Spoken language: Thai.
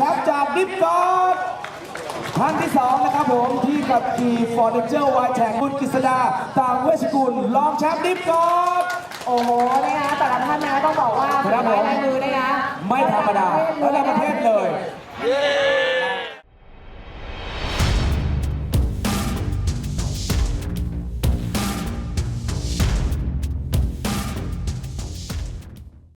แชมป์จากดิฟกอร์ดท่านที่สองนะครับผมที่กับทีฟอร์นิเจอร์ไวแทงคุณกฤษดาต่างเวชกุลรองแชมป์ดิฟกอร์ดโอ้โหนะคะแต่ละท่านนะต้องบอกว่าครับผม ฝีไม้ลายมือนะคะไม่ธรรมดาระดับประเทศเลย Yeah!